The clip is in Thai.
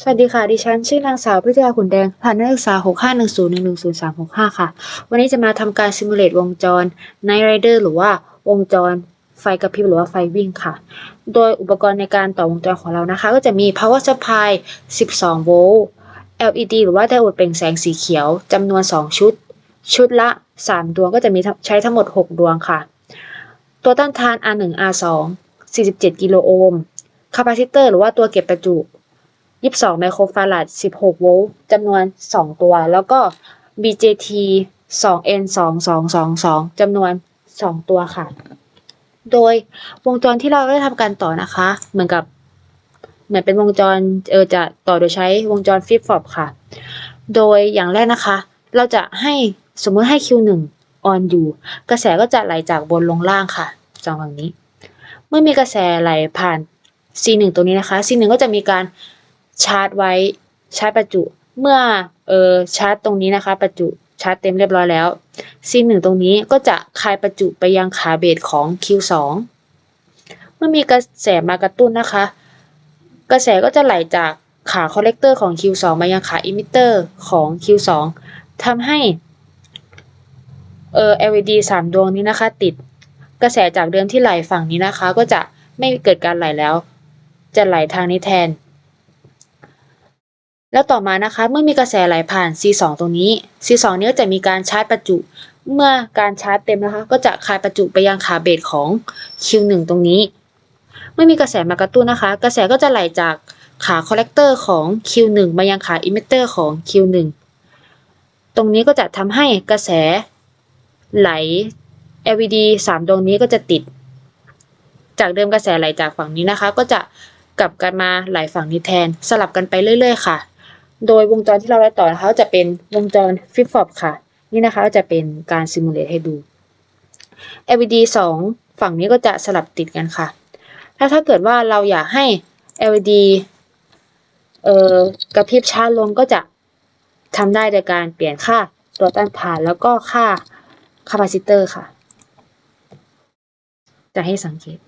สวัสดีค่ะ ดิฉันชื่อนางสาวพิทยาขุนแดงผ่านนักศึกษา 6 5 1 0 1 1 0 3 6 5ค่ะ วันนี้จะมาทำการซิมูเลตวงจร Night Rider หรือว่าวงจรไฟกระพริบหรือว่าไฟวิ่งค่ะ โดยอุปกรณ์ในการต่อวงจรของเรานะคะ ก็จะมี power supply 12 โวลต์ LED หรือว่าไดโอดเปล่งแสงสีเขียวจำนวน 2 ชุด ชุดละ 3 ดวงก็จะมีใช้ทั้งหมด 6 ดวงค่ะ ตัวต้านทาน R1 R2 47 กิโลโอห์มคาปาซิเตอร์หรือว่าตัวเก็บประจุ 22 ไมโครฟาราด 16 โวลต์จำนวน 2 ตัว แล้วก็ BJT 2N 2222จำนวน 2 ตัวค่ะ โดยวงจรที่เราได้ทำการต่อนะคะ เหมือนกับ เหมือนเป็นวงจรเออจะต่อโดยใช้วงจรฟิปฟอบค่ะ โดยอย่างแรกนะคะ เราจะให้สมมติให้ Q1 ออนอยู่ กระแสก็จะไหลจากบนลงล่างค่ะสองฝั่งนี้ เมื่อมีกระแสไหลผ่าน C1 ตรงนี้นะคะ C1 ก็จะมีการ ชาร์จไว้ชาร์จประจุ เมื่อเออชาร์จตรงนี้นะคะ ประจุชาร์จเต็มเรียบร้อยแล้ว C1 ตรงนี้ก็จะคายประจุไปยังขาเบสของ Q2 เมื่อมีกระแสมากระตุ้นนะคะ กระแสก็จะไหลจากขาคอลเลกเตอร์ของ Q2 มายังขาอิมิเตอร์ของ Q2 ทำให้เออ LED สามดวงนี้นะคะ ติดกระแสจากเดิมที่ไหลฝั่งนี้นะคะ ก็จะไม่เกิดการไหลแล้ว จะไหลทางนี้แทน แล้วต่อมานะคะ เมื่อมีกระแสไหลผ่าน C2 ตรงนี้ C2 นี้ก็จะมีการชาร์จประจุ เมื่อการชาร์จเต็มนะคะ ก็จะคายประจุไปยังขาเบสของ Q1 ตรงนี้ เมื่อมีกระแสมากระตุ้นนะคะ กระแสก็จะไหลจากขาคอลเลกเตอร์ของ Q1 มายังขาอิมิเตอร์ของ Q1 ตรงนี้ก็จะทำให้กระแสไหล LED สามดวงนี้ก็จะติด จากเดิมกระแสไหลจากฝั่งนี้นะคะ ก็จะกลับกันมาไหลฝั่งนี้แทนสลับกันไปเรื่อย ๆ ค่ะ โดยวงจรที่เราได้ต่อนะคะจะเป็นวงจรฟิปฟอบค่ะ นี่นะคะจะเป็นการซิมูเลตให้ดู LED สองฝั่งนี้ก็จะสลับติดกันค่ะ ถ้าถ้าเกิดว่าเราอยากให้ LED เอ่อกระพริบช้าลงก็จะทำได้โดยการเปลี่ยนค่าตัวต้านทานแล้วก็ค่าคาปาซิเตอร์ค่ะ จะให้สังเกต